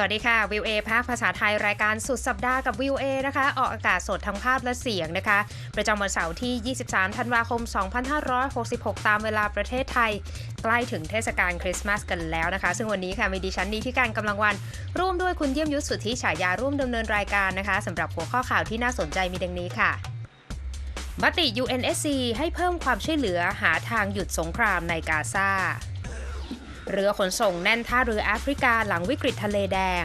สวัสดีค่ะวิวเอภาคภาษาไทยรายการสุดสัปดาห์กับวิวเอนะคะ ออกอากาศสดทั้งภาพและเสียงนะคะ ประจำวันเสาร์ที่ 23 ธันวาคม 2566 ตามเวลาประเทศไทย ใกล้ถึงเทศกาลคริสต์มาสกันแล้วนะคะ ซึ่งวันนี้ค่ะมีดิฉันนีที่การกำลังวัน ร่วมด้วยคุณเยี่ยมยุทธสุทธิฉายาร่วมดำเนินรายการนะคะสำหรับหัวข้อข่าวที่น่าสนใจมีดังนี้ค่ะมติ UNSC ให้เพิ่มความช่วยเหลือหาทางหยุดสงครามในกาซา เรือขนส่งแน่นท่าเรือแอฟริกาหลังวิกฤตทะเลแดง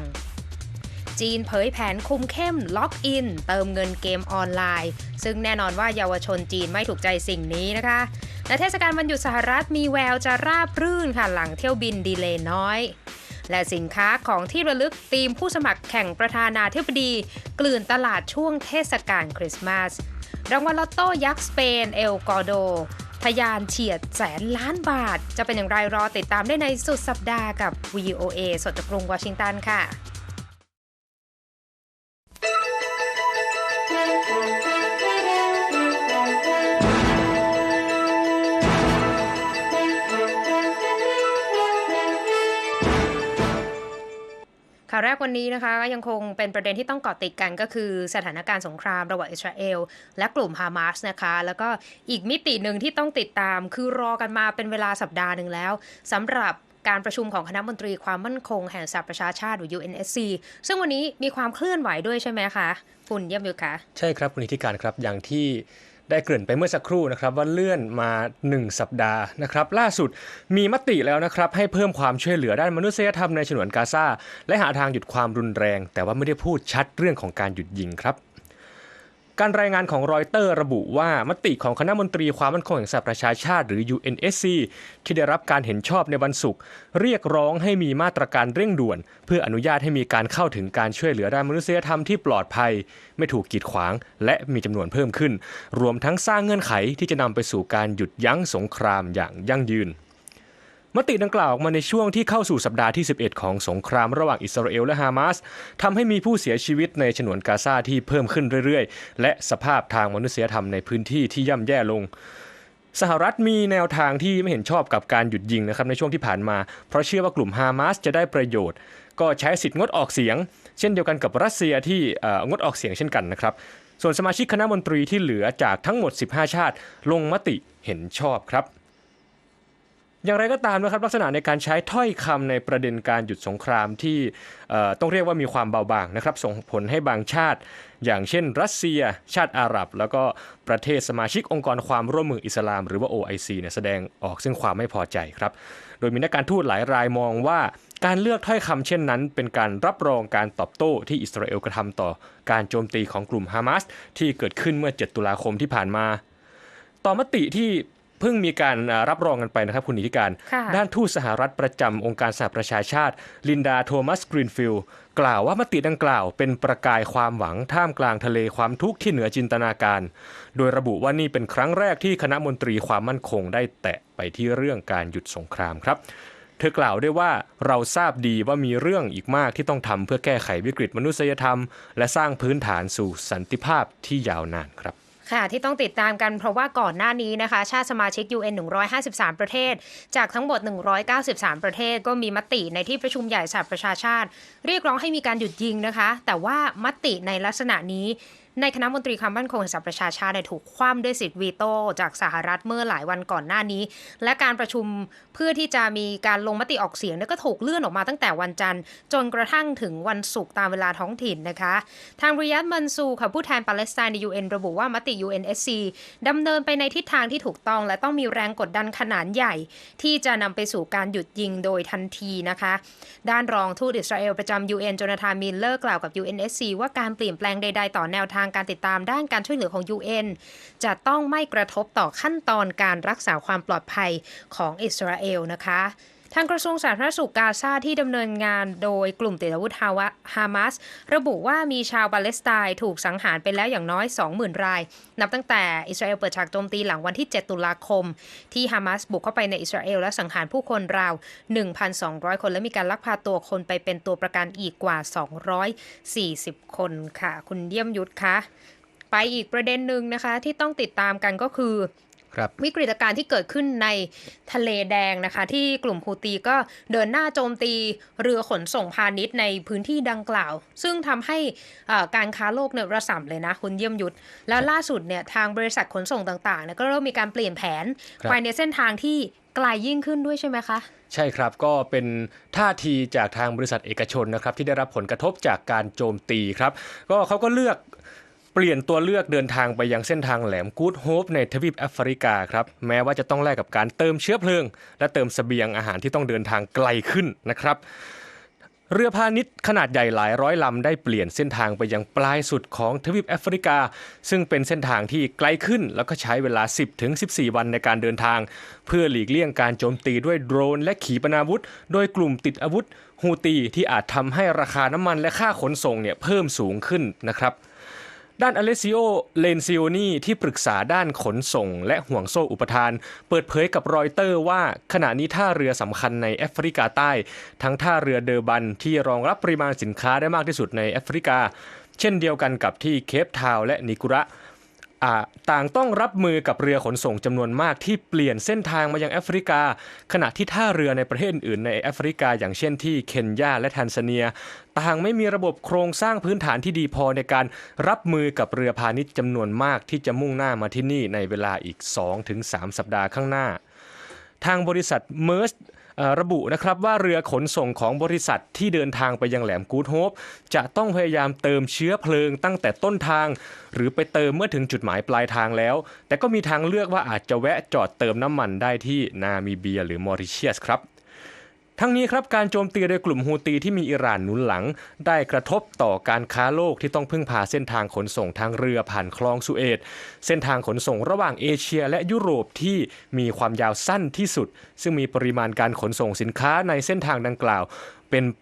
จีนเผยแผนคุมเข้มล็อกอิน เติมเงินเกมออนไลน์ ซึ่งแน่นอนว่าเยาวชนจีนไม่ถูกใจสิ่งนี้นะคะและเทศกาลวันหยุดสหรัฐมีแววจะราบรื่นค่ะหลังเที่ยวบินดีเลย์น้อย และสินค้าของที่ระลึกทีมผู้สมัครแข่งประธานาธิบดี กลื่นตลาดช่วงเทศกาลคริสต์มาสรางวัลลอตโต้ยักษ์สเปนเอลกอโด ทะยานเฉียดแสนล้านบาท จะเป็นอย่างไรรอติดตามได้ในสุดสัปดาห์กับ VOA สดจากกรุงวอชิงตันค่ะ ข่าวแรกวันนี้นะคะก็ยังคงเป็นประเด็นที่ต้องเกาะติดกันก็คือสถานการณ์สงครามระหว่างอิสราเอลและกลุ่มฮามาสนะคะ แล้วก็อีกมิติหนึ่งที่ต้องติดตาม คือรอกันมาเป็นเวลาสัปดาห์หนึ่งแล้วสำหรับการประชุมของคณะมนตรีความมั่นคงแห่งสหประชาชาติหรือ UNSC ซึ่งวันนี้มีความเคลื่อนไหวด้วยใช่ไหมคะคุณเยี่ยมยุทธคะ ใช่ครับคุณนิติการครับอย่างที่ ได้เกริ่นไปเมื่อสักครู่นะครับว่าเลื่อนมา 1 สัปดาห์นะครับล่าสุดมีมติแล้วนะครับให้เพิ่มความช่วยเหลือด้านมนุษยธรรมในฉนวนกาซาและหาทางหยุดความรุนแรง แต่ว่าไม่ได้พูดชัดเรื่องของการหยุดยิงครับ การรายงานของรอยเตอร์ระบุว่ามติของคณะมนตรีความมั่นคงแห่งสหประชาชาติหรือ UNSC ที่ได้รับการเห็นชอบในวันศุกร์เรียกร้องให้มีมาตรการเร่งด่วน เพื่ออนุญาตให้มีการเข้าถึงการช่วยเหลือด้านมนุษยธรรมที่ปลอดภัย ไม่ถูกกีดขวาง และมีจำนวนเพิ่มขึ้น รวมทั้งสร้างเงื่อนไขที่จะนำไปสู่การหยุดยั้งสงครามอย่างยั่งยืน มติดังกล่าวออกมาในช่วงที่เข้าสู่สัปดาห์ที่ 11 ของสงครามระหว่างอิสราเอลและฮามาสทำให้มีผู้เสียชีวิตในฉนวนกาซาที่เพิ่มขึ้นเรื่อยๆ และสภาพทางมนุษยธรรมในพื้นที่ที่ย่ำแย่ลงสหรัฐมีแนวทางที่ไม่เห็นชอบกับการหยุดยิงนะครับในช่วงที่ผ่านมา เพราะเชื่อว่ากลุ่มฮามาสจะได้ประโยชน์ ก็ใช้สิทธิ์งดออกเสียง เช่นเดียวกันกับรัสเซียที่งดออกเสียงเช่นกันนะครับ ส่วนสมาชิกคณะมนตรีที่เหลือจากทั้งหมด 15 ชาติ ลงมติเห็นชอบครับ อย่างไรก็ตามนะครับลักษณะในการใช้ถ้อยคำในประเด็นการหยุดสงครามที่ต้องเรียกว่ามีความเบาบางนะครับส่งผลให้บางชาติ อย่างเช่น รัสเซีย ชาติอาหรับ แล้วก็ประเทศสมาชิกองค์กรความร่วมมืออิสลาม หรือว่า OIC เนี่ยแสดงออกซึ่งความไม่พอใจครับโดยมีนักการทูตหลายรายมองว่าการเลือกถ้อยคำเช่นนั้น เป็นการรับรองการตอบโต้ที่อิสราเอลกระทำต่อการโจมตีของกลุ่มฮามาสที่เกิดขึ้นเมื่อ 7 ตุลาคมที่ผ่านมา ต่อมติที่ เพิ่งมีการอ่ารับรองกันไปนะครับคุณนิติการค่ะด้านทูตสหรัฐประจำองค์การสหประชาชาติ ลินดาโทมัสกรีนฟิลด์กล่าวว่ามติดังกล่าวเป็นประกายความหวังท่ามกลางทะเลความทุกข์ที่เหนือจินตนาการ โดยระบุว่านี่เป็นครั้งแรกที่คณะมนตรีความมั่นคงได้แตะไปที่เรื่องการหยุดสงครามครับเธอกล่าวด้วยว่าเราทราบดีว่ามีเรื่องอีกมากที่ต้องทำเพื่อแก้ไขวิกฤตมนุษยธรรม และสร้างพื้นฐานสู่สันติภาพที่ยาวนานครับ ค่ะที่ต้องติดตามกันเพราะว่าก่อนหน้านี้นะคะ ชาติสมาชิก UN 153 ประเทศ จากทั้งหมด 193 ประเทศก็มีมติในที่ประชุมใหญ่สหประชาชาติ เรียกร้องให้มีการหยุดยิงนะคะ แต่ว่ามติในลักษณะนี้ ในคณะมนตรีความมั่นคงแห่งสหประชาชาติถูกคว่ำด้วยสิทธิ์วีโต้จากสหรัฐเมื่อหลายวันก่อนหน้านี้ และการประชุมเพื่อที่จะมีการลงมติออกเสียงก็ถูกเลื่อนออกมาตั้งแต่วันจันทร์ จนกระทั่งถึงวันศุกร์ตามเวลาท้องถิ่นนะคะ ทางริยัดมันซูค่ะผู้แทนปาเลสไตน์ใน UN ระบุว่ามติ UNSC ดำเนินไปในทิศทางที่ถูกต้อง และต้องมีแรงกดดันขนาดใหญ่ ที่จะนำไปสู่การหยุดยิงโดยทันทีนะคะ ด้านรองทูตอิสราเอลประจำ UN โจนาธานมิลเลอร์กล่าวกับ UNSC ว่าการเปลี่ยนแปลงใด ๆ ต่อแนวทางการติดตามด้านการช่วยเหลือของ UN จะต้องไม่กระทบต่อขั้นตอนการรักษาความปลอดภัยของอิสราเอลนะคะ ทางกระทรวงสาธารณสุขกาซาที่ดำเนินงานโดยกลุ่มติดอาวุธฮาวะฮามาสระบุว่ามีชาวปาเลสไตน์ถูกสังหารไปแล้วอย่างน้อย 20,000 ราย นับตั้งแต่อิสราเอลเปิดฉากโจมตีหลังวันที่ 7 ตุลาคม ที่ฮามาสบุกเข้าไปในอิสราเอลและสังหารผู้คนราว 1,200 คนและมีการลักพาตัวคนไปเป็นตัวประกันอีกกว่า 240 คนค่ะ คุณเยี่ยมยุทธคะไปอีกประเด็นหนึ่งนะคะที่ต้องติดตามกันก็คือ วิกฤตการณ์ที่เกิดขึ้นในทะเลแดงนะคะ ที่กลุ่มฮูตีก็เดินหน้าโจมตีเรือขนส่งพาณิชย์ในพื้นที่ดังกล่าว ซึ่งทำให้เอ่อการค้าโลกเนี่ยระส่ำเลยนะคุณเยี่ยมยุทธแล้วล่าสุดเนี่ยทางบริษัทขนส่งต่างๆเนี่ยก็เริ่มมีการเปลี่ยนแผนครับไปในเส้นทางที่ไกลยิ่งขึ้นด้วยใช่ไหมคะ ใช่ครับก็เป็นท่าทีจากทางบริษัทเอกชนนะครับที่ได้รับผลกระทบจากการโจมตีครับ ก็เขาก็เลือก เปลี่ยนตัวเลือกเดินทางไปยังเส้นทางแหลมกูดโฮปในทวีปแอฟริกาครับแม้ว่าจะต้องแลกกับการเติมเชื้อเพลิง และเติมเสบียงอาหารที่ต้องเดินทางไกลขึ้นนะครับ เรือพาณิชย์ขนาดใหญ่หลายร้อยลำได้เปลี่ยนเส้นทางไปยังปลายสุดของทวีปแอฟริกา ซึ่งเป็นเส้นทางที่ไกลขึ้น แล้วก็ใช้เวลา 10-14 วันในการเดินทาง เพื่อหลีกเลี่ยงการโจมตีด้วยโดรน และขีปนาวุธ โดยกลุ่มติดอาวุธฮูตีที่อาจทำให้ราคาน้ำมันและค่าขนส่งเนี่ยเพิ่มสูงขึ้นนะครับ ด้านอเลซิโอ เลนซิโอนีที่ปรึกษาด้านขนส่ง และห่วงโซ่อุปทาน เปิดเผยกับรอยเตอร์ว่าขณะนี้ท่าเรือสำคัญในแอฟริกาใต้ ทั้งท่าเรือเดอร์บันที่รองรับปริมาณสินค้าได้มากที่สุดในแอฟริกา เช่นเดียวกันกับที่เคปทาวและนิกุระ ต่างต้องรับมือกับเรือขนส่งจำนวนมากที่เปลี่ยนเส้นทางมายังแอฟริกา ขณะที่ท่าเรือในประเทศอื่นในแอฟริกา อย่างเช่นที่เคนยาและแทนซาเนีย ต่างไม่มีระบบโครงสร้างพื้นฐานที่ดีพอในการรับมือกับเรือพาณิชย์จำนวนมากที่จะมุ่งหน้ามาที่นี่ในเวลาอีก 2-3 สัปดาห์ข้างหน้าทางบริษัทเมอ ระบุนะครับว่าเรือขนส่งของบริษัทที่เดินทางไปยังแหลมกูดโฮปจะต้องพยายามเติมเชื้อเพลิงตั้งแต่ต้นทาง หรือไปเติมเมื่อถึงจุดหมายปลายทางแล้ว แต่ก็มีทางเลือกว่าอาจจะแวะจอดเติมน้ำมันได้ที่นามิเบียหรือมอริเชียสครับ ทั้งนี้ครับการโจมตีโดยกลุ่มฮูตีที่มีอิหร่านหนุนหลัง ได้กระทบต่อการค้าโลกที่ต้องพึ่งพาเส้นทางขนส่งทางเรือผ่านคลองสุเอตเส้นทางขนส่งระหว่างเอเชียและยุโรปที่มีความยาวสั้นที่สุด ซึ่งมีปริมาณการขนส่งสินค้าในเส้นทางดังกล่าว เป็น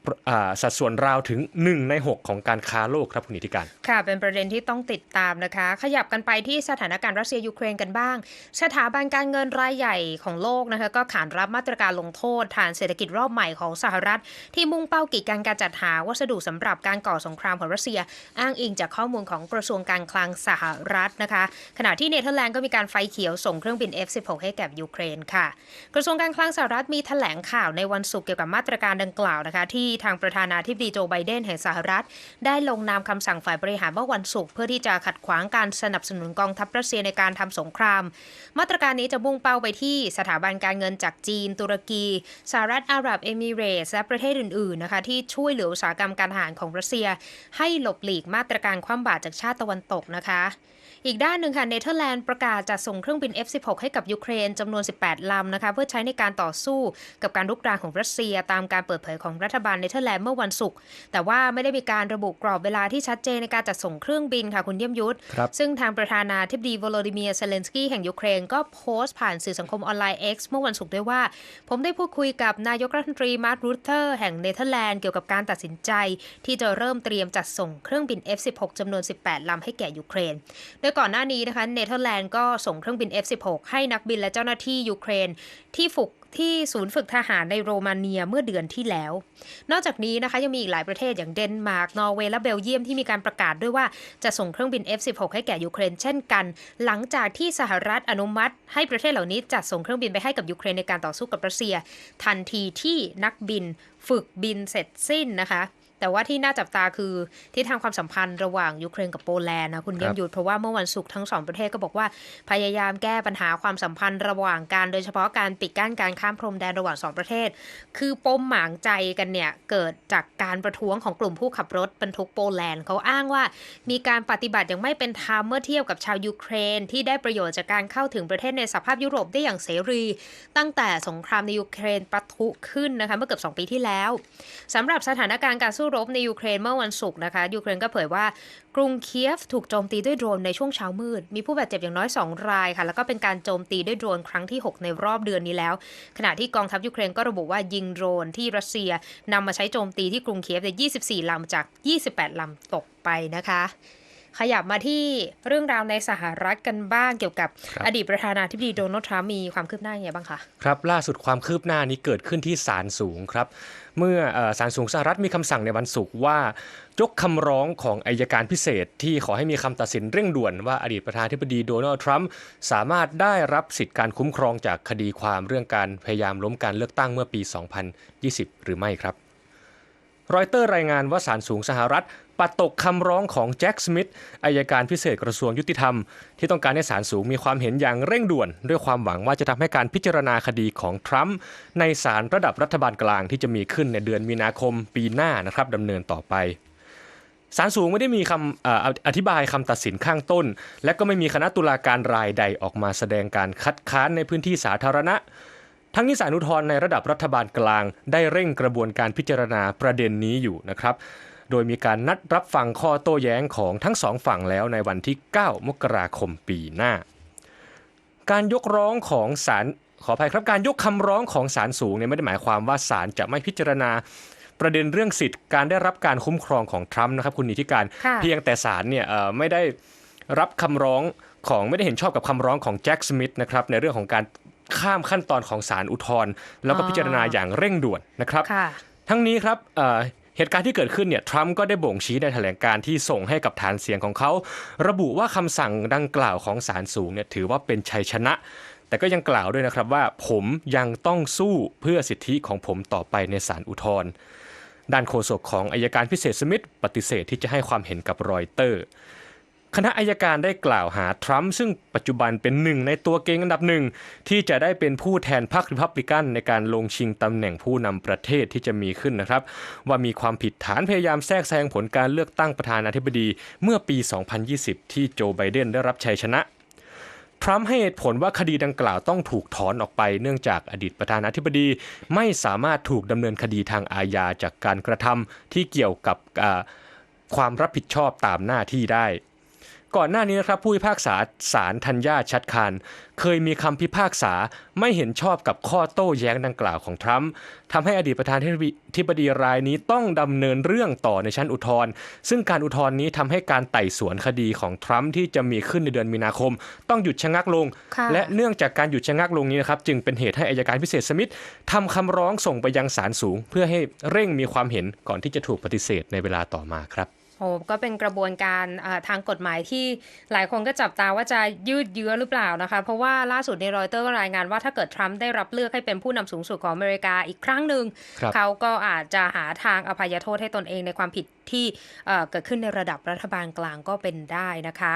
สัดส่วนราวถึง 1 ใน 6 ของการค้าโลกครับคุณนิติการ ค่ะ เป็นประเด็นที่ต้องติดตามนะคะ ขยับกันไปที่สถานการณ์รัสเซียยูเครนกันบ้าง สถาบันการเงินรายใหญ่ของโลกนะคะก็ขานรับมาตรการลงโทษ ฐานเศรษฐกิจรอบใหม่ของสหรัฐ ที่มุ่งเป้ากีดกันการจัดหาวัสดุสำหรับการก่อสงครามของรัสเซีย อ้างอิงจากข้อมูลของกระทรวงการคลังสหรัฐนะคะ ขณะที่เนเธอร์แลนด์ก็มีการไฟเขียวส่งเครื่องบิน F-16 ให้แก่ยูเครนค่ะ กระทรวงการคลังสหรัฐมีแถลงข่าวในวันศุกร์เกี่ยวกับมาตรการดังกล่าวนะคะที่ทางประธานาธิบดีโจไบเดนแห่งสหรัฐ ได้ลงนามคำสั่งฝ่ายบริหารเมื่อวันศุกร์เพื่อที่จะขัดขวางการสนับสนุนกองทัพรัสเซียในการทำสงคราม มาตรการนี้จะมุ่งเป้าไปที่สถาบันการเงินจากจีน ตุรกีสหรัฐอาหรับเอมิเรตส์และประเทศอื่นๆนะคะที่ช่วยเหลืออุตสาหกรรมการทหารของรัสเซีย ให้หลบหลีกมาตรการคว่ำบาตรจากชาติตะวันตกนะคะ อีกด้านหนึ่งค่ะเนเธอร์แลนด์ประกาศจะส่งเครื่องบิน F-16 ให้กับยูเครนจำนวน 18 ลำนะคะเพื่อใช้ในการต่อสู้กับการลุกรานของรัสเซีย ตามการเปิดเผยของรัฐบาลเนเธอร์แลนด์เมื่อวันศุกร์แต่ว่าไม่ได้มีการระบุกรอบเวลาที่ชัดเจนในการจัดส่งเครื่องบินค่ะคุณเยี่ยมยุทธครับซึ่งทางประธานาธิบดีวโลดิเมียร์เซเลนสกี้แห่งยูเครนก็โพสต์ผ่านสื่อสังคมออนไลน์ X เมื่อวันศุกร์ด้วยว่า ผมได้พูดคุยกับนายกรัฐมนตรีมาร์ครูเทอร์แห่งเนเธอร์แลนด์เกี่ยวกับการตัดสินใจ ที่จะเริ่มเตรียมจัดส่งเครื่องบิน F-16 จำนวน 18ลำให้แก่ยูเครนโดยก่อนหน้านี้นะคะเนเธอร์แลนด์ก็ส่งเครื่องบิน F-16 ให้นักบินและเจ้าหน้าที่ยูเครนที่ฝึกที่ศูนย์ฝึกทหารในโรมาเนียเมื่อเดือนที่แล้ว นอกจากนี้นะคะยังมีอีกหลายประเทศอย่างเดนมาร์ก นอร์เวย์ และเบลเยียมที่มีการประกาศด้วยว่าจะส่งเครื่องบิน F-16 ให้แก่ยูเครนเช่นกัน หลังจากที่สหรัฐอนุมัติ ให้ประเทศเหล่านี้จัดส่งเครื่องบินไปให้กับยูเครนในการต่อสู้กับรัสเซีย ทันทีที่นักบินฝึกบินเสร็จสิ้นนะคะ แต่ว่าที่น่าจับตาคือที่ทางความสัมพันธ์ระหว่างยูเครนกับโปแลนด์นะคุณเยี่ยมยุทธเพราะว่าเมื่อวันศุกร์ทั้งสองประเทศก็บอกว่าพยายามแก้ปัญหาความสัมพันธ์ระหว่างการโดยเฉพาะการปิดกั้นการข้ามพรมแดนระหว่างสองประเทศ คือปมหมางใจกันเนี่ยเกิดจากการประท้วงของกลุ่มผู้ขับรถบรรทุกโปแลนด์เขาอ้างว่า มีการปฏิบัติอย่างไม่เป็นธรรมเมื่อเทียบกับชาวยูเครน ที่ได้ประโยชน์จากการเข้าถึงประเทศในสภาพยุโรปได้อย่างเสรี ตั้งแต่สงครามในยูเครนปะทุขึ้นนะคะเมื่อเกือบ2ปีที่แล้วสำหรับสถานการณ์การสู้รบในยูเครนเมื่อวันศุกร์นะคะยูเครนก็เผยว่ากรุงเคียฟถูกโจมตีด้วยโดรนในช่วงเช้ามืด มีผู้บาดเจ็บอย่างน้อย 2 รายค่ะ แล้วก็เป็นการโจมตีด้วยโดรนครั้งที่ 6 ในรอบเดือนนี้แล้ว ขณะที่กองทัพยูเครนก็ระบุว่ายิงโดรนที่รัสเซียนำมาใช้โจมตีที่กรุงเคียฟใน24 ลำจาก 28 ลำตกไปนะคะขยับมาที่เรื่องราวในสหรัฐกันบ้างเกี่ยวกับครับอดีตประธานาธิบดีโดนัลด์ทรัมป์มีความคืบหน้าอย่างไรบ้างคะ ครับ ล่าสุดความคืบหน้านี้เกิดขึ้นที่ศาลสูงครับ เมื่อศาลสูงสหรัฐมีคำสั่งในวันศุกร์ว่ายกคำร้องของอายการพิเศษ ที่ขอให้มีคำตัดสินเร่งด่วนว่าอดีตประธานาธิบดีโดนัลด์ทรัมป์สามารถได้รับสิทธิการคุ้มครองจากคดีความเรื่องการพยายามล้มการเลือกตั้งเมื่อปี 2020 หรือไม่ครับรอยเตอร์รายงานว่าศาลสูงสหรัฐ ปัดตกคำร้องของแจ็คสมิธอายการพิเศษกระทรวงยุติธรรม ที่ต้องการให้ศาลสูงมีความเห็นอย่างเร่งด่วน ด้วยความหวังว่าจะทำให้การพิจารณาคดีของทรัมป์ในศาลระดับรัฐบาลกลางที่จะมีขึ้นในเดือนมีนาคมปีหน้านะครับดำเนินต่อไปศาลสูงไม่ได้มีคำออธิบายคำตัดสินข้างต้น และก็ไม่มีคณะตุลาการรายใดออกมาแสดงการคัดค้านในพื้นที่สาธารณะ ทั้งนี้ศาลอุทธรณ์ในระดับรัฐบาลกลาง ได้เร่งกระบวนการพิจารณาประเด็นนี้อยู่นะครับ โดยมีการนัดรับฟังข้อโต้แย้งของทั้งสองฝั่งแล้วในวันที่ 9 มกราคมปีหน้า การยกร้องของศาลขออภัยครับการยกคำร้องของศาลสูงเนี่ยไม่ได้หมายความว่าศาลจะไม่พิจารณาประเด็นเรื่องสิทธิ์การได้รับการคุ้มครองของทรัมป์นะครับคุณนิติการค่ะเพียงแต่ศาลเนี่ยเอ่อไม่ได้รับคำร้องของไม่ได้เห็นชอบกับคำร้องของแจ็คสมิธนะครับในเรื่องของการข้ามขั้นตอนของศาลอุทธรณ์แล้วก็อ๋อพิจารณาอย่างเร่งด่วนนะครับค่ะทั้งนี้ครับ เหตุการณ์ที่เกิดขึ้นเนี่ยทรัมป์ก็ได้บ่งชี้ในแถลงการที่ส่งให้กับฐานเสียงของเขา ระบุว่าคำสั่งดังกล่าวของศาลสูงเนี่ยถือว่าเป็นชัยชนะ แต่ก็ยังกล่าวด้วยนะครับว่าผมยังต้องสู้เพื่อสิทธิของผมต่อไปในศาลอุทธรณ์ด้านโฆษกของอายการพิเศษสมิธปฏิเสธที่จะให้ความเห็นกับรอยเตอร์ คณะอายการได้กล่าวหาทรัมป์ซึ่งปัจจุบันเป็นหนึ่งในตัวเก่งอันดับหนึ่ง ที่จะได้เป็นผู้แทนพรรคริพับลิกันในการลงชิงตำแหน่งผู้นำประเทศที่จะมีขึ้นนะครับ ว่ามีความผิดฐานพยายามแทรกแซงผลการเลือกตั้งประธานาธิบดีเมื่อปี 2020 ที่โจไบเดนได้รับชัยชนะทรัมป์ให้เหตุผลว่าคดีดังกล่าวต้องถูกถอนออกไปเนื่องจากอดีตประธานาธิบดี ไม่สามารถถูกดำเนินคดีทางอาญาจากการกระทำที่เกี่ยวกับความรับผิดชอบตามหน้าที่ได้ ก่อนหน้านี้นะครับผู้พิพากษาศาลธัญญาชัดคานเคยมีคำพิพากษาไม่เห็นชอบกับข้อโต้แย้งดังกล่าวของทรัมป์ทำให้อดีตประธานาธิบดีรายนี้ต้องดำเนินเรื่องต่อในชั้นอุทธรณ์ซึ่งการอุทธรณ์นี้ทำให้การไต่สวนคดีของทรัมป์ที่จะมีขึ้นในเดือนมีนาคม ต้องหยุดชะงักลง และเนื่องจากการหยุดชะงักลงนี้นะครับจึงเป็นเหตุให้อายการพิเศษสมิธทำคำร้องส่งไปยังศาลสูง เพื่อให้เร่งมีความเห็นก่อนที่จะถูกปฏิเสธในเวลาต่อมาครับ โอ้ก็เป็นกระบวนการอ่าทางกฎหมายที่หลายคนก็จับตาว่าจะยืดเยื้อหรือเปล่านะคะ เพราะว่าล่าสุดในรอยเตอร์ก็รายงานว่าถ้าเกิดทรัมป์ได้รับเลือกให้เป็นผู้นำสูงสุดของอเมริกาอีกครั้งหนึ่งครับเขาก็อาจจะหาทางอภัยโทษให้ตนเองในความผิดที่เอ่อเกิดขึ้นในระดับรัฐบาลกลางก็เป็นได้นะคะ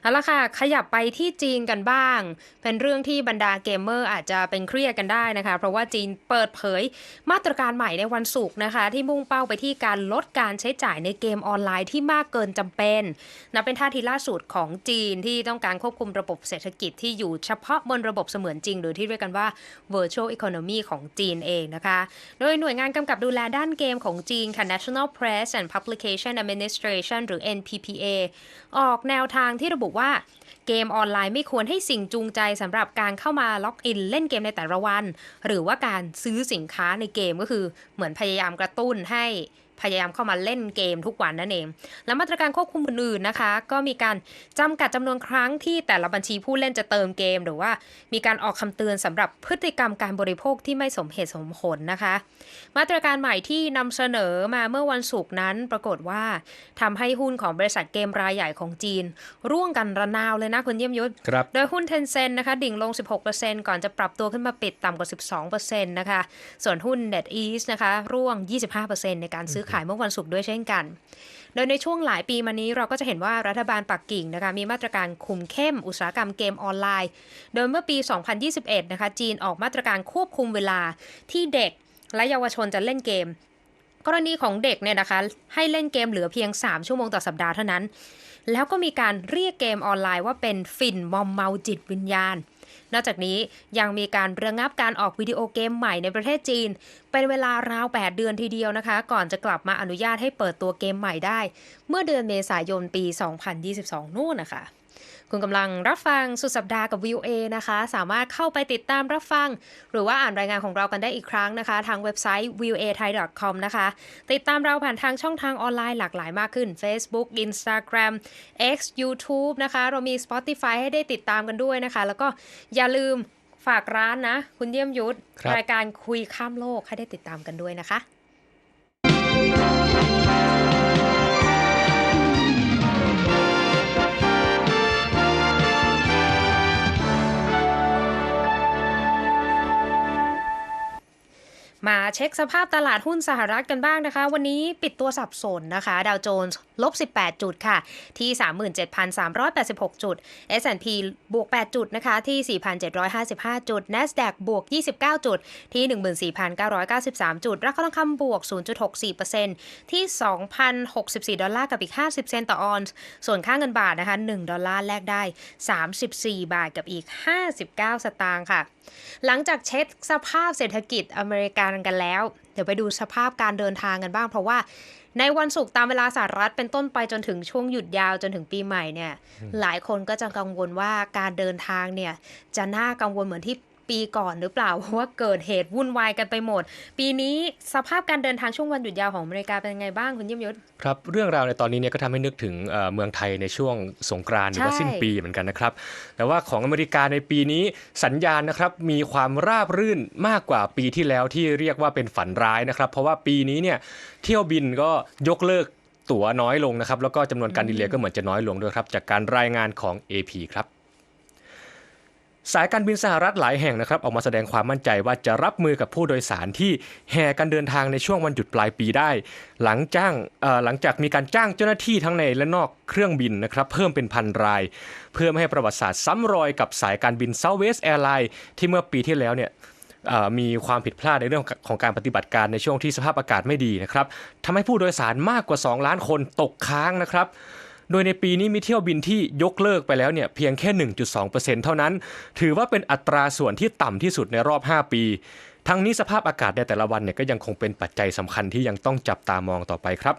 เอาละค่ะ ขยับไปที่จีนกันบ้าง เป็นเรื่องที่บรรดาเกมเมอร์อาจจะเป็นเครียดกันได้นะคะ เพราะว่าจีนเปิดเผยมาตรการใหม่ในวันศุกร์นะคะ ที่มุ่งเป้าไปที่การลดการใช้จ่ายในเกมออนไลน์ที่มากเกินจำเป็นนับเป็นท่าทีล่าสุดของจีนที่ต้องการควบคุมระบบเศรษฐกิจที่อยู่เฉพาะบนระบบเสมือนจริง หรือที่เรียกกันว่า virtual economy ของจีนเองนะคะ โดยหน่วยงานกำกับดูแลด้านเกมของจีนค่ะ National Press and Publication Administration หรือ NPPA ออกแนวทางที่ระบุว่าเกมออนไลน์ไม่ควรให้สิ่งจูงใจสำหรับการเข้ามาล็อกอินเล่นเกมในแต่ละวัน หรือว่าการซื้อสินค้าในเกมก็คือเหมือนพยายามกระตุ้นให้ พยายามเข้ามาเล่นเกมทุกวันนั่นเอง และมาตรการควบคุมอื่นๆนะคะ ก็มีการจำกัดจำนวนครั้งที่แต่ละบัญชีผู้เล่นจะเติมเกม หรือว่ามีการออกคำเตือนสำหรับพฤติกรรมการบริโภคที่ไม่สมเหตุสมผลนะคะ มาตรการใหม่ที่นำเสนอมาเมื่อวันศุกร์นั้นปรากฏว่าทำให้หุ้นของบริษัทเกมรายใหญ่ของจีน ร่วงกันระนาวเลยนะคุณเยี่ยมยุทธครับโดยหุ้น Tencent นะคะดิ่งลง 16%ก่อนจะปรับตัวขึ้นมาปิดต่ำกว่า 12%นะคะส่วนหุ้น NetEase นะคะร่วง 25%ในการซื้อขายเมื่อวันศุกร์ด้วยเช่นกัน โดยในช่วงหลายปีมานี้เราก็จะเห็นว่ารัฐบาลปักกิ่งนะคะมีมาตรการคุมเข้มอุตสาหกรรมเกมออนไลน์ โดยเมื่อปี 2021 นะคะจีนออกมาตรการควบคุมเวลาที่เด็กและเยาวชนจะเล่นเกม กรณีของเด็กเนี่ยนะคะ ให้เล่นเกมเหลือเพียง 3 ชั่วโมงต่อสัปดาห์เท่านั้น แล้วก็มีการเรียกเกมออนไลน์ว่าเป็นฝิ่นมอมเมาจิตวิญญาณ นอกจากนี้ยังมีการระงับการออกวิดีโอเกมใหม่ในประเทศจีน เป็นเวลาราว 8 เดือนทีเดียวนะคะ ก่อนจะกลับมาอนุญาตให้เปิดตัวเกมใหม่ได้ เมื่อเดือนเมษายนปี 2022 นู่นนะคะ คุณกำลังรับฟังสุดสัปดาห์กับ VOA นะคะ สามารถเข้าไปติดตามรับฟัง หรือว่าอ่านรายงานของเรากันได้อีกครั้งนะคะ ทางเว็บไซต์ voa thai com นะคะ ติดตามเราผ่านทางช่องทางออนไลน์หลากหลายมากขึ้น Facebook Instagram X YouTube นะคะ เรามี Spotify ให้ได้ติดตามกันด้วยนะคะ แล้วก็อย่าลืมฝากร้านนะ คุณเยี่ยมยุทธครับรายการคุยข้ามโลกให้ได้ติดตามกันด้วยนะคะ เช็คสภาพตลาดหุ้นสหรัฐกันบ้างนะคะ วันนี้ปิดตัวสับสนนะคะ ดาวโจนส์ ลบ 18 จุดค่ะ ที่ 37,386 จุด S&P บวก 8 จุดนะคะ ที่ 4,755 จุด NASDAQ บวก 29 จุด ที่ 14,993 จุด ราคาทองคำบวก 0.64%ที่ 2,064 ดอลลาร์กับอีก 50 เซนต์ต่อออนซ์ ส่วนค่าเงินบาทนะคะ 1 ดอลลาร์แลกได้ 34 บาทกับอีก 59 สตางค์ค่ะ หลังจากเช็คสภาพเศรษฐกิจอเมริกันกันแล้ว เดี๋ยวไปดูสภาพการเดินทางกันบ้าง เพราะว่า ในวันศุกร์ตามเวลาสหรัฐเป็นต้นไปจนถึงช่วงหยุดยาวจนถึงปีใหม่เนี่ยหลายคนก็จะกังวลว่าการเดินทางเนี่ยจะน่ากังวลเหมือนที่ ปีก่อนหรือเปล่า เพราะว่าเกิดเหตุวุ่นวายกันไปหมด ปีนี้สภาพการเดินทางช่วงวันหยุดยาวของอเมริกาเป็นยังไงบ้างคุณยี่มยศครับเรื่องราวในตอนนี้เนี่ยก็ทำให้นึกถึงเมืองไทยในช่วงสงกรานต์หรือว่าสิ้นปีเหมือนกันนะครับแต่ว่าของอเมริกาในปีนี้สัญญาณนะครับมีความราบรื่นมากกว่าปีที่แล้วที่เรียกว่าเป็นฝันร้ายนะครับ เพราะว่าปีนี้เนี่ยเที่ยวบินก็ยกเลิกตั๋วน้อยลงนะครับแล้วก็จำนวนการดีเลย์ก็เหมือนจะน้อยลงด้วยครับจากการรายงานของ AP ครับ สายการบินสหรัฐหลายแห่งนะครับออกมาแสดงความมั่นใจว่าจะรับมือกับผู้โดยสารที่แห่กันเดินทางในช่วงวันหยุดปลายปีได้ หลังจ้างหลังจากมีการจ้างเจ้าหน้าที่ทั้งในและนอกเครื่องบินนะครับเพิ่มเป็นพันราย เพื่อไม่ให้ประวัติศาสตร์ซ้ำรอยกับสายการบิน Southwest Airlines ที่เมื่อปีที่แล้วเนี่ยมีความผิดพลาดในเรื่องของการปฏิบัติการในช่วงที่สภาพอากาศไม่ดีนะครับทำให้ผู้โดยสารมากกว่า 2 ล้านคนตกค้างนะครับ โดยในปีนี้มีเที่ยวบินที่ยกเลิกไปแล้วเนี่ยเพียงแค่ 1.2%เท่านั้น ถือว่าเป็นอัตราส่วนที่ต่ำที่สุดในรอบ 5 ปีทั้งนี้สภาพอากาศในแต่ละวันเนี่ยก็ยังคงเป็นปัจจัยสำคัญที่ยังต้องจับตามองต่อไปครับ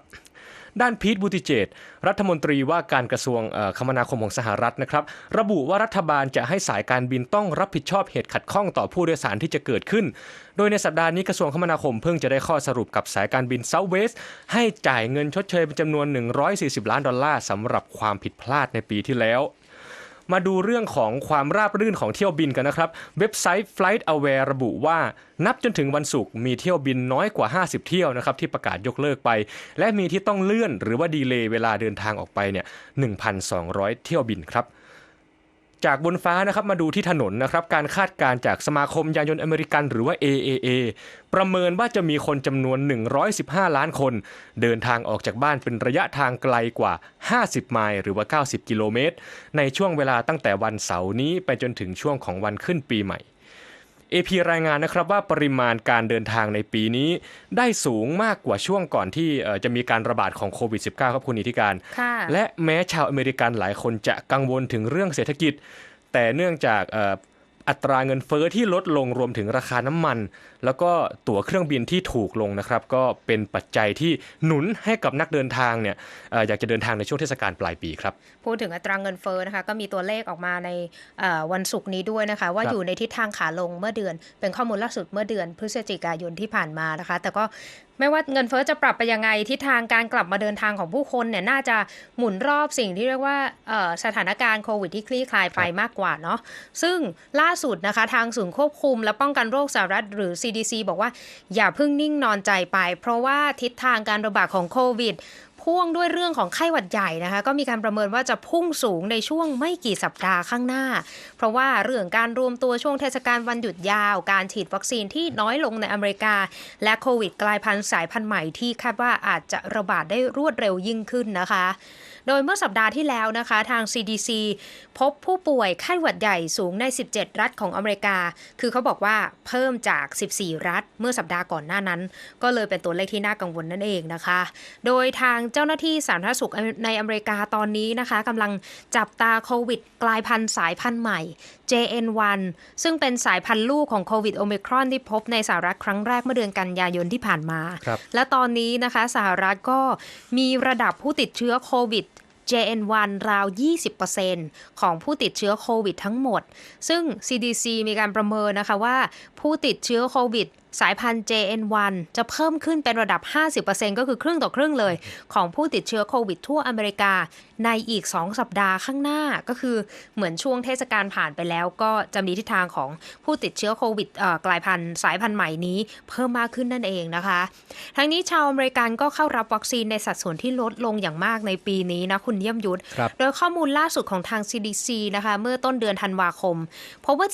ด้านพีทบูติเจตรัฐมนตรีว่าการกระทรวงคมนาคมของสหรัฐนะครับระบุว่ารัฐบาลจะให้สายการบินต้องรับผิดชอบเหตุขัดข้องต่อผู้โดยสารที่จะเกิดขึ้น โดยในสัปดาห์นี้กระทรวงคมนาคมเพิ่งจะได้ข้อสรุปกับสายการบินเซาเวสให้จ่ายเงินชดเชยเป็นจำนวน 140 ล้านดอลลาร์สำหรับความผิดพลาดในปีที่แล้ว มาดูเรื่องของความราบรื่นของเที่ยวบินกันนะครับ เว็บไซต์ Flight Aware ระบุว่า นับจนถึงวันศุกร์มีเที่ยวบินน้อยกว่า 50 เที่ยวนะครับที่ประกาศยกเลิกไป และมีที่ต้องเลื่อนหรือว่าดีเลย์เวลาเดินทางออกไปเนี่ย1,200 เที่ยวบินครับ จากบนฟ้านะครับมาดูที่ถนนนะครับการคาดการณ์จากสมาคมยานยนต์อเมริกันหรือว่า AAA ประเมินว่าจะมีคนจำนวน 115 ล้านคน เดินทางออกจากบ้านเป็นระยะทางไกลกว่า 50 ไมล์หรือว่า 90 กิโลเมตร ในช่วงเวลาตั้งแต่วันเสาร์นี้ไปจนถึงช่วงของวันขึ้นปีใหม่ AP รายงานนะครับว่าปริมาณการเดินทางในปีนี้ ได้สูงมากกว่าช่วงก่อนที่เอ่อจะมีการระบาดของโควิด -19 ครับคุณอิทธิการค่ะและแม้ชาวอเมริกันหลายคนจะกังวลถึงเรื่องเศรษฐกิจ แต่เนื่องจากเอัตราเงินเฟอ้อที่ลดลงรวมถึงราคาน้ำมัน แล้วก็ตั๋วเครื่องบินที่ถูกลงนะครับ ก็เป็นปัจจัยที่หนุนให้กับนักเดินทางเนี่ยออยากจะเดินทางในช่วงเทศกาลปลายปีครับ พูดถึงอัตราเงินเฟ้อนะคะก็มีตัวเลขออกมาในวันศุกร์นี้ด้วยนะคะ ว่าอยู่ในทิศทางขาลงเมื่อเดือน เป็นข้อมูลล่าสุดเมื่อเดือนพฤศจิกายนที่ผ่านมานะคะ แต่ก็ ไม่ว่าเงินเฟ้อจะปรับไปยังไงทิศทางการกลับมาเดินทางของผู้คนเนี่ยน่าจะหมุนรอบสิ่งที่เรียกว่าเอ่อสถานการณ์โควิดที่คลี่คลายไปครับมากกว่าเนาะซึ่งล่าสุดนะคะทางศูนย์ควบคุม และป้องกันโรคสหรัฐหรือ CDC บอกว่าอย่าเพิ่งนิ่งนอนใจไป เพราะว่าทิศทางการระบาดของโควิด พ่วงด้วยเรื่องของไข้หวัดใหญ่นะคะ ก็มีการประเมินว่าจะพุ่งสูงในช่วงไม่กี่สัปดาห์ข้างหน้า เพราะว่าเรื่องการรวมตัวช่วงเทศกาลวันหยุดยาว การฉีดวัคซีนที่น้อยลงในอเมริกา และโควิดกลายพันธุ์สายพันธุ์ใหม่ที่คาดว่าอาจจะระบาดได้รวดเร็วยิ่งขึ้นนะคะ โดยเมื่อสัปดาห์ที่แล้วนะคะ ทาง CDC พบผู้ป่วยไข้หวัดใหญ่สูงใน 17 รัฐของอเมริกา คือเขาบอกว่าเพิ่มจาก 14 รัฐ เมื่อสัปดาห์ก่อนหน้านั้น ก็เลยเป็นตัวเลขที่น่ากังวลนั่นเองนะคะ โดยทางเจ้าหน้าที่สาธารณสุขในอเมริกาตอนนี้นะคะกำลังจับตาโควิด กลายพันธุ์สายพันธุ์ใหม่ JN1 ซึ่งเป็นสายพันธุ์ลูกของโควิดโอมิครอนที่พบในสหรัฐครั้งแรกเมื่อเดือนกันยายนที่ผ่านมาครับและตอนนี้นะคะสหรัฐก็มีระดับผู้ติดเชื้อโควิด JN1 ราว 20%ของผู้ติดเชื้อโควิดทั้งหมด ซึ่ง CDC มีการประเมินนะคะว่าผู้ติดเชื้อโควิด สายพันธุ์ JN1 จะเพิ่มขึ้นเป็นระดับ 50%ก็คือครึ่งต่อครึ่งเลย ของผู้ติดเชื้อโควิดทั่วอเมริกา ในอีก 2 สัปดาห์ข้างหน้าก็คือเหมือนช่วงเทศกาลผ่านไปแล้ว ก็จะมีทิศทางของผู้ติดเชื้อโควิดเอ่อกลายพันธุ์สายพันธุ์ใหม่นี้เพิ่มมากขึ้นนั่นเองนะคะ ทั้งนี้ชาวอเมริกันก็เข้ารับวัคซีนในสัดส่วนที่ลดลงอย่างมากในปีนี้นะคุณเยี่ยมยุทธครับโดยข้อมูลล่าสุดของทาง CDC นะคะเมื่อต้นเดือนธันวาคมพบว่า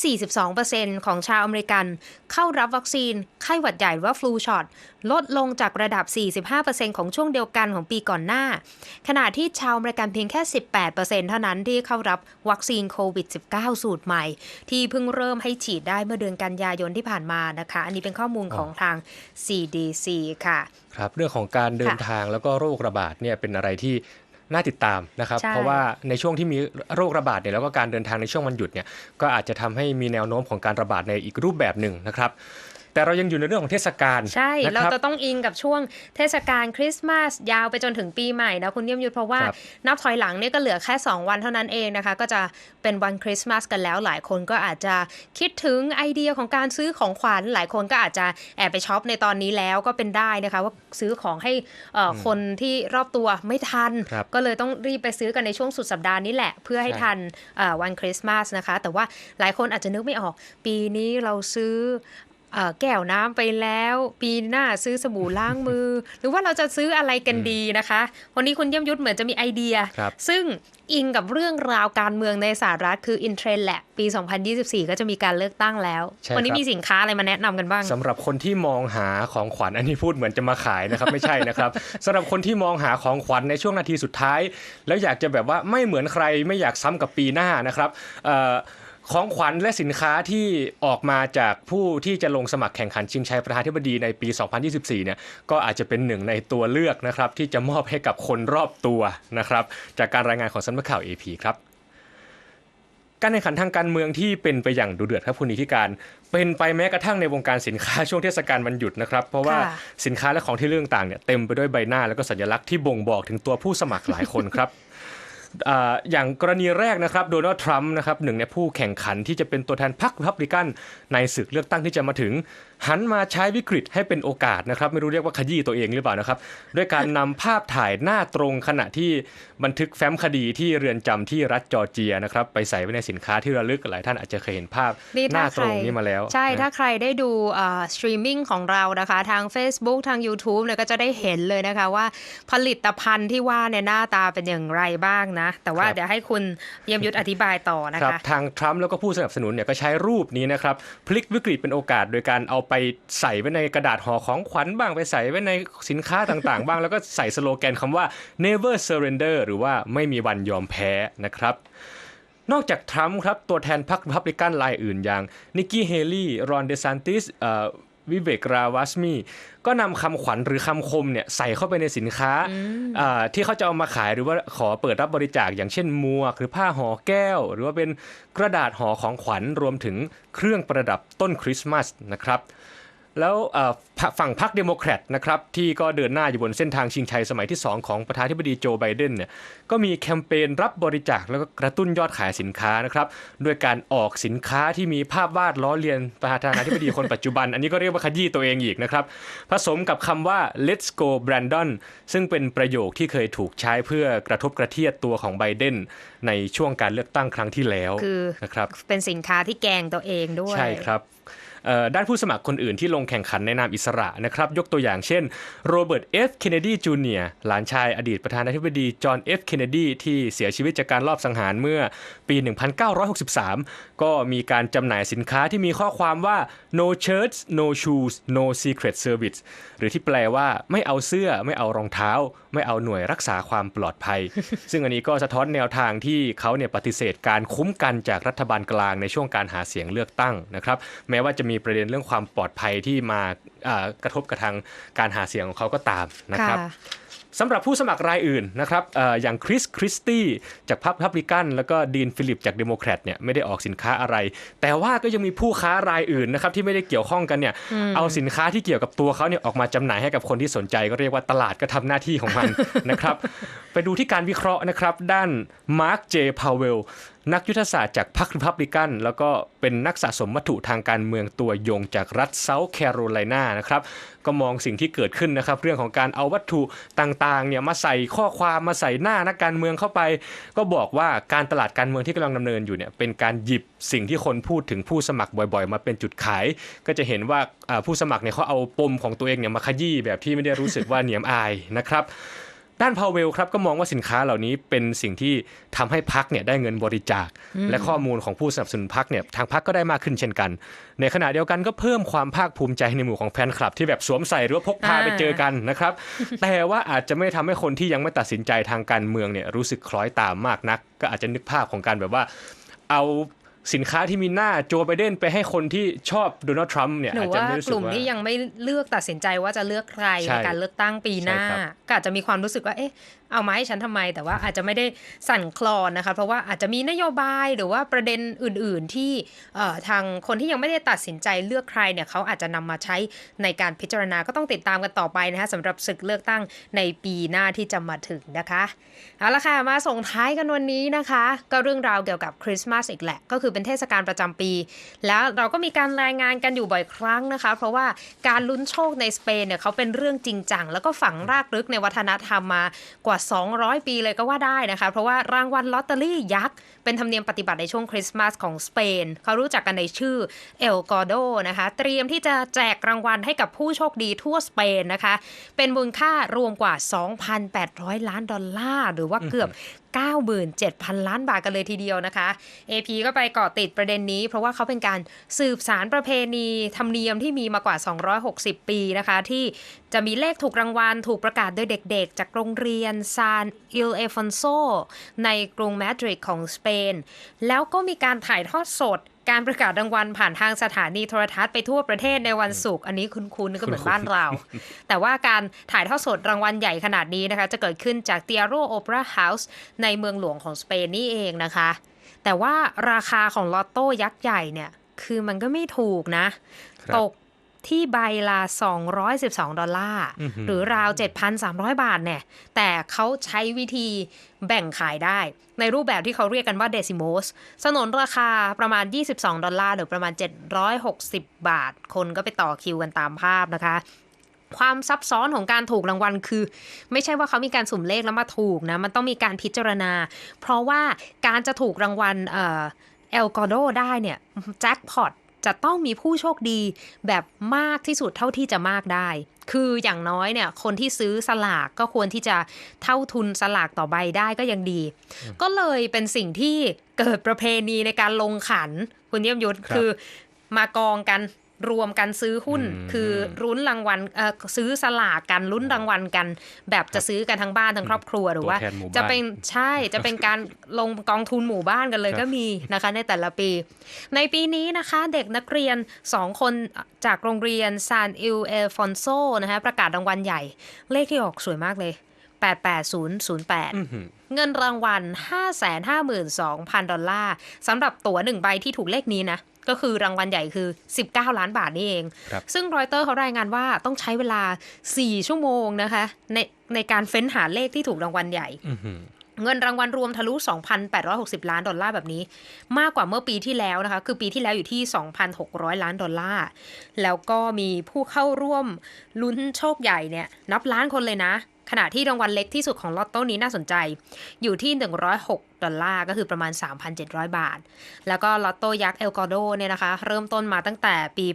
42%ของชาวอเมริกันเข้ารับวัคซีนไข้หวัดใหญ่หรือว่าฟลูช็อตลดลงจากระดับ 45%ของช่วงเดียวกันของปีก่อนหน้า ขณะที่ชาวอเมริกันเพียงแค่ 18%เท่านั้นที่เข้ารับวัคซีนโควิด -19 สูตรใหม่ ที่เพิ่งเริ่มให้ฉีดได้เมื่อเดือนกันยายนที่ผ่านมานะคะ อันนี้เป็นข้อมูลของทาง CDC ค่ะ ครับ เรื่องของการเดินค่ะทางแล้วก็โรคระบาดเนี่ยเป็นอะไรที่น่าติดตามนะครับใช่เพราะว่าในช่วงที่มีโรคระบาดเนี่ยแล้วก็การเดินทางในช่วงวันหยุดเนี่ยก็อาจจะทำให้มีแนวโน้มของการระบาดในอีกรูปแบบหนึ่งนะครับ แต่เรายังอยู่ในเรื่องของเทศกาลใช่นะเราครับจะต้องอิงกับช่วงเทศกาลคริสต์มาสยาวไปจนถึงปีใหม่นะคุณเยี่ยมยุทธเพราะว่าครับนับถอยหลังเนี่ยก็เหลือแค่ 2 วันเท่านั้นเองนะคะ ก็จะเป็นวันคริสต์มาสกันแล้วหลายคนก็อาจจะคิดถึงไอเดียของการซื้อของขวัญหลายคนก็อาจจะแอบไปช็อปในตอนนี้แล้วก็เป็นได้นะคะ ว่าซื้อของให้เอ่ออคนที่รอบตัวไม่ทันครับก็เลยต้องรีบไปซื้อกันในช่วงสุดสัปดาห์นี้แหละ เพื่อให้ใช่ทันเอ่อวันคริสต์มาสนะคะ แต่ว่าหลายคนอาจจะนึกไม่ออก ปีนี้เราซื้อเอ่อ แก้วน้ำไปแล้ว ปีหน้าซื้อสบู่ล้างมือ หรือว่าเราจะซื้ออะไรกันดีนะคะ วันนี้คุณเยี่ยมยุทธเหมือนจะมีไอเดียครับซึ่งอิงกับเรื่องราวการเมืองในสหรัฐคืออินเทรนแหละ ปี 2024 ก็จะมีการเลือกตั้งแล้วใช่วันนี้ครับมีสินค้าอะไรมาแนะนำกันบ้างสำหรับคนที่มองหาของขวัญอันนี้พูดเหมือนจะมาขายนะครับ ไม่ใช่นะครับสำหรับคนที่มองหาของขวัญในช่วงนาทีสุดท้าย แล้วอยากจะแบบว่าไม่เหมือนใครไม่อยากซ้ำกับปีหน้านะครับเอ่อ ของขวัญและสินค้าที่ออกมาจากผู้ที่จะลงสมัครแข่งขันชิงชัยประธานาธิบดีในปี 2024 เนี่ยก็อาจจะเป็นหนึ่งในตัวเลือกนะครับที่จะมอบให้กับคนรอบตัวนะครับจากการรายงานของสำนักข่าว AP ครับการแข่งขันทางการเมืองที่เป็นไปอย่างดุเดือดครับคุณนิติการเป็นไปแม้กระทั่งในวงการสินค้าช่วงเทศกาลวันหยุดนะครับ เพราะว่าค่ะสินค้าและของที่เรื่องต่างเนี่ยเต็มไปด้วยใบหน้าแล้วก็สัญลักษณ์ที่บ่งบอกถึงตัวผู้สมัครหลายคนครับ อย่างกรณีแรกนะครับโดนัลด์ทรัมป์นะครับหนึ่งในผู้แข่งขันที่จะเป็นตัวแทนพรรคพับลิกันในศึกเลือกตั้งที่จะมาถึง หันมาใช้วิกฤตให้เป็นโอกาสนะครับ ไม่รู้เรียกว่าขยี้ตัวเองหรือเปล่านะครับด้วยการนำภาพถ่ายหน้าตรงขณะที่บันทึกแฟ้มคดีที่เรือนจำที่รัฐจอร์เจียนะครับไปใส่ไว้ในสินค้าที่ระลึกหลายท่านอาจจะเคยเห็นภาพนี่หน้าถ้าตรงใครนี้มาแล้ว ใช่นะถ้าใครได้ดูสตรีมมิ่งของเรานะคะทาง Facebook ทาง YouTube เนี่ยก็จะได้เห็นเลยนะคะว่าผลิตภัณฑ์ที่ว่าเนี่ยหน้าตาเป็นอย่างไรบ้างนะ แต่ว่าครับเดี๋ยวให้คุณเยี่ยมยุทธอธิบายต่อนะครับคะทางทรัมป์แล้วก็ผู้สนับสนุนเนี่ยก็ใช้รูปนี้นะครับพลิกวิกฤตเป็นโอกาสโดยการเอาไปใส่ไว้ในกระดาษห่อของขวัญบ้างไปใส่ไว้ในสินค้าต่างๆ บ้างแล้วก็ใส่สโลแกนคำว่า never surrender หรือว่าไม่มีวันยอมแพ้นะครับนอกจากทรัมป์ครับตัวแทนพรรคพับลิกันรายอื่นอย่างนิกกี้เฮลี่รอนเดซานติสวิเวกราวัสมีก็นำคำขวัญหรือคำคมเนี่ยใส่เข้าไปในสินค้าอ่าที่เขาจะเอามาขายหรือว่าขอเปิดรับบริจาคอย่างเช่นหมวกหรือผ้าห่อแก้ว หรือว่าเป็นกระดาษห่อของขวัญรวมถึงเครื่องประดับต้นคริสต์มาสนะครับ แล้วเอ่อฝฝั่งพรรคเดโมแครตนะครับที่ก็เดินหน้าอยู่บนเส้นทางชิงชัยสมัยที่ 2 ของประธานาธิบดีโจไบเดนเนี่ยก็มีแคมเปญรับบริจาคแล้วก็กระตุ้นยอดขายสินค้านะครับด้วยการออกสินค้าที่มีภาพวาดล้อเลียนประธานาธิบดีคนปัจจุบัน อันนี้ก็เรียกว่าขยี้ตัวเองอีกนะครับผสมกับคำว่า let's go Brandon ซึ่งเป็นประโยคที่เคยถูกใช้เพื่อกระทบกระเทียดตัวของไบเดนในช่วงการเลือกตั้งครั้งที่แล้วคือนะครับเป็นสินค้าที่แกล้งตัวเองด้วยใช่ครับเอ่อ ด้านผู้สมัครคนอื่นที่ลงแข่งขันในนามอิสระนะครับยกตัวอย่างเช่นโรเบิร์ตเอฟเคนเนดีจูเนียหลานชายอดีตประธานาธิบดีจอห์นเอฟเคนเนดีที่เสียชีวิตจากการลอบสังหารเมื่อปี 1963 ก็มีการจำหน่ายสินค้าที่มีข้อความว่า no shirts no shoes no secret service หรือที่แปลว่าไม่เอาเสื้อไม่เอารองเท้า ไม่เอาหน่วยรักษาความปลอดภัย ซึ่งอันนี้ก็สะท้อนแนวทางที่เขาเนี่ยปฏิเสธการคุ้มกันจากรัฐบาลกลางในช่วงการหาเสียงเลือกตั้งนะครับแม้ว่าจะมีประเด็นเรื่องความปลอดภัยที่มาอ่ากระทบกับทางการหาเสียงของเขาก็ตามนะครับค่ะสำหรับผู้สมัครรายอื่นนะครับเอออย่างคริสคริสตี้จากพรรคพับลิกัน แล้วก็ดีนฟิลิปจากเดโมแครตเนี่ยไม่ได้ออกสินค้าอะไร แต่ว่าก็ยังมีผู้ค้ารายอื่นนะครับที่ไม่ได้เกี่ยวข้องกันเนี่ยเอาสินค้าที่เกี่ยวกับตัวเขาเนี่ยออกมาจำหน่ายให้กับคนที่สนใจ ก็เรียกว่าตลาดก็ทำหน้าที่ของมันนะครับ ไปดูที่การวิเคราะห์นะครับด้านมาร์คเจพาวเวล นักยุทธศาสตร์จากพรรคริพับลิกัน แล้วก็เป็นนักสะสมวัตถุทางการเมืองตัวยงจากรัฐเซาท์แคโรไลนานะครับก็มองสิ่งที่เกิดขึ้นนะครับ เรื่องของการเอาวัตถุต่างๆเนี่ยมาใส่ข้อความมาใส่หน้านักการเมืองเข้าไป ก็บอกว่าการตลาดการเมืองที่กำลังดำเนินอยู่เนี่ยเป็นการหยิบสิ่งที่คนพูดถึงผู้สมัครบ่อยๆ มาเป็นจุดขาย ก็จะเห็นว่าผู้สมัครเนี่ยเขาเอาปมของตัวเองเนี่ยมาขยี้แบบที่ไม่ได้รู้สึกว่าเหนียมอายนะครับ ด้านพาวเวลครับก็มองว่าสินค้าเหล่านี้เป็นสิ่งที่ทำให้พักเนี่ยได้เงินบริจาค และข้อมูลของผู้สนับสนุนพักเนี่ยทางพักก็ได้มากขึ้นเช่นกัน ในขณะเดียวกันก็เพิ่มความภาคภูมิใจในหมู่ของแฟนคลับ ที่แบบสวมใส่หรือว่าพกพาอ่าไปเจอกันนะครับ แต่ว่าอาจจะไม่ทำให้คนที่ยังไม่ตัดสินใจทางการเมืองเนี่ยรู้สึกคล้อยตามมากนัก ก็อาจจะนึกภาพของการแบบว่าเอา สินค้าที่มีหน้าโจไบเดนไปให้คนที่ชอบโดนัลด์ทรัมป์เนี่ยหรือาจอจะว่าไม่รู้สึกกลุ่มว่าที่ยังไม่เลือกตัดสินใจว่าจะเลือกใครใช่ในการเลือกตั้งปีหน้าใช่ครับก็อาจจะมีความรู้สึกว่าเอ๊ะเอามาให้ฉันทำไม แต่ว่าอาจจะไม่ได้สั่นคลอนนะคะ เพราะว่าอาจจะมีนโยบายหรือว่าประเด็นอื่น ๆ ที่ทางคนที่ยังไม่ได้ตัดสินใจเลือกใครเนี่ยเขาอาจจะนำมาใช้ในการพิจารณาก็ต้องติดตามกันต่อไปนะคะสำหรับศึกเลือกตั้งในปีหน้าที่จะมาถึงนะคะเอาละค่ะมาส่งท้ายกันวันนี้นะคะ ก็เรื่องราวเกี่ยวกับคริสต์มาสอีกแหละ ก็คือเป็นเทศกาลประจำปี แล้วเราก็มีการรายงานกันอยู่บ่อยครั้งนะคะ เพราะว่าการลุ้นโชคในสเปนเนี่ยเขาเป็นเรื่องจริงจังแล้วก็ฝังรากลึกในวัฒนธรรมมากว่า200 ปีเลยก็ว่าได้นะคะ เพราะว่ารางวัลลอตเตอรี่ยักษ์ เป็นธรรมเนียมปฏิบัติในช่วงคริสต์มาสของสเปน เขารู้จักกันในชื่อเอลกอโดนะคะ เตรียมที่จะแจกรางวัลให้กับผู้โชคดีทั่วสเปนนะคะ เป็นมูลค่ารวมกว่า 2,800 ล้านดอลลาร์ หรือว่าเกือบ97,000 ล้านบาทกันเลยทีเดียวนะคะ AP ก็ไปเกาะติดประเด็นนี้ เพราะว่าเขาเป็นการสืบสารประเพณีธรรมเนียมที่มีมากว่า 260 ปีนะคะ ที่จะมีเลขถูกรางวัลถูกประกาศโดยเด็กๆ จากโรงเรียนซานอิลเอฟอนโซในกรุงมาดริดของสเปน แล้วก็มีการถ่ายทอดสด การประกาศรางวัลผ่านทางสถานีโทรทัศน์ไปทั่วประเทศในวันศุกร์อันนี้คุ้นๆก็เหมือนบ้านเรา แต่ว่าการถ่ายทอดสดรางวัลใหญ่ขนาดนี้นะคะ จะเกิดขึ้นจากเตียโรโอเปร่าเฮาส์ในเมืองหลวงของสเปนนี่เองนะคะ แต่ว่าราคาของลอตโต้ยักษ์ใหญ่เนี่ย คือมันก็ไม่ถูกนะครับตก ที่ใบละ 212 ดอลลาร์อื้อหือหรือราว 7,300 บาทเนี่ย แต่เขาใช้วิธีแบ่งขายได้ ในรูปแบบที่เขาเรียกกันว่าเดซิโมสสนนราคาประมาณ 22 ดอลลาร์ หรือประมาณ 760 บาท คนก็ไปต่อคิวกันตามภาพนะคะความซับซ้อนของการถูกรางวัลคือ ไม่ใช่ว่าเขามีการสุ่มเลขแล้วมาถูกนะ มันต้องมีการพิจารณา เพราะว่าการจะถูกรางวัลเอ่อเอลกอโดได้เนี่ยแจ็คพอต จะต้องมีผู้โชคดีแบบมากที่สุดเท่าที่จะมากได้ คืออย่างน้อยเนี่ยคนที่ซื้อสลากก็ควรที่จะเท่าทุนสลากต่อใบได้ก็ยังดี ก็เลยเป็นสิ่งที่เกิดประเพณีในการลงขัน คุณเยี่ยมยุทธครับคือมากองกัน รวมกันซื้อหุ้นอืมคือรุ้นรางวัลเอ่อซื้อสลากกันลุ้นรางวัลกัน แบบจะซื้อกันทั้งบ้านทั้งครอบครัวหรือว่าตัวแทนหมู่บ้านจะเป็นใช่จะเป็นการลงกองทุนหมู่บ้านกันเลยครับก็มีนะคะ ในแต่ละปี ในปีนี้นะคะเด็กนักเรียน 2 คนจากโรงเรียนซานอิลเอฟอนโซนะคะประกาศรางวัลใหญ่ เลขที่ออกสวยมากเลย 88008อื้อหือเงินรางวัล 552,000 ดอลลาร์สำหรับตั๋วหนึ่งใบที่ถูกเลขนี้นะก็คือรางวัลใหญ่คือ 19 ล้านบาทนี่เองครับซึ่งรอยเตอร์เขารายงานว่าต้องใช้เวลา 4 ชั่วโมงนะคะ ในในการเฟ้นหาเลขที่ถูกรางวัลใหญ่อื้อหือเงินรางวัลรวมทะลุ 2,860 ล้านดอลลาร์แบบนี้ มากกว่าเมื่อปีที่แล้วนะคะ คือปีที่แล้วอยู่ที่ 2,600 ล้านดอลลาร์ แล้วก็มีผู้เข้าร่วมลุ้นโชคใหญ่เนี่ยนับล้านคนเลยนะ ขณะที่รางวัลเล็กที่สุดของลอตโต้นี้น่าสนใจ อยู่ที่ 106ดอลลาร์ก็คือประมาณ 3,700 บาท แล้วก็ลอตโต้ยักษ์เอลกอโดเนี่ยนะคะ เริ่มต้นมาตั้งแต่ปี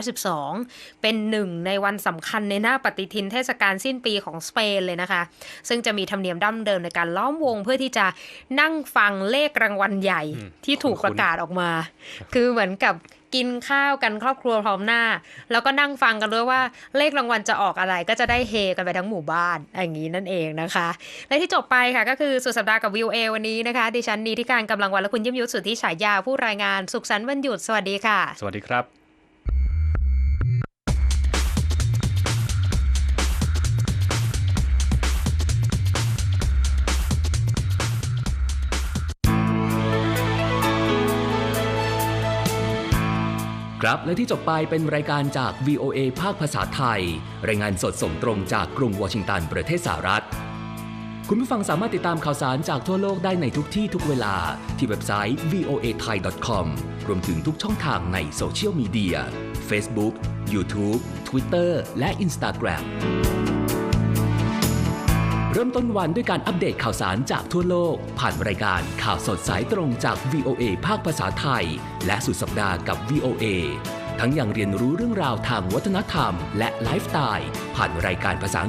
1812 เป็นหนึ่งในวันสำคัญในหน้าปฏิทินเทศกาลสิ้นปีของสเปนเลยนะคะ ซึ่งจะมีธรรมเนียมดั้งเดิมในการล้อมวงเพื่อที่จะนั่งฟังเลขรางวัลใหญ่อืมที่ถูกประกาศออกมา คือเหมือนกับกินข้าวกันครอบครัวพร้อมหน้า แล้วก็นั่งฟังกันด้วยว่าเลขรางวัลจะออกอะไรก็จะได้เฮกันไปทั้งหมู่บ้านอย่างนี้นั่นเองนะคะ และที่จบไปค่ะก็คือสุดสัปดาห์กับวิวเอ A วันนี้นะคะ ดิฉันนีทิการกำลังวันและคุณยิ่มยุทธสุทธิฉายาผู้รายงาน สุขสันต์วันหยุด สวัสดีค่ะ สวัสดีครับครับและที่จบไปเป็นรายการจาก VOA ภาคภาษาไทย รายงานสดส่งตรงจากกรุงวอชิงตันประเทศสหรัฐ คุณผู้ฟังสามารถติดตามข่าวสารจากทั่วโลกได้ในทุกที่ทุกเวลาที่เว็บไซต์ voa thai com รวมถึงทุกช่องทางในโซเชียลมีเดีย Facebook YouTube Twitter และ Instagram เริ่มต้นวันด้วยการอัปเดตข่าวสารจากทั่วโลก ผ่านรายการข่าวสดสายตรงจาก VOA ภาคภาษาไทย และสุดสัปดาห์กับ VOA ทั้งยังเรียนรู้เรื่องราวทางวัฒนธรรม และไลฟ์สไตล์ผ่านรายการภาษาอังกฤษ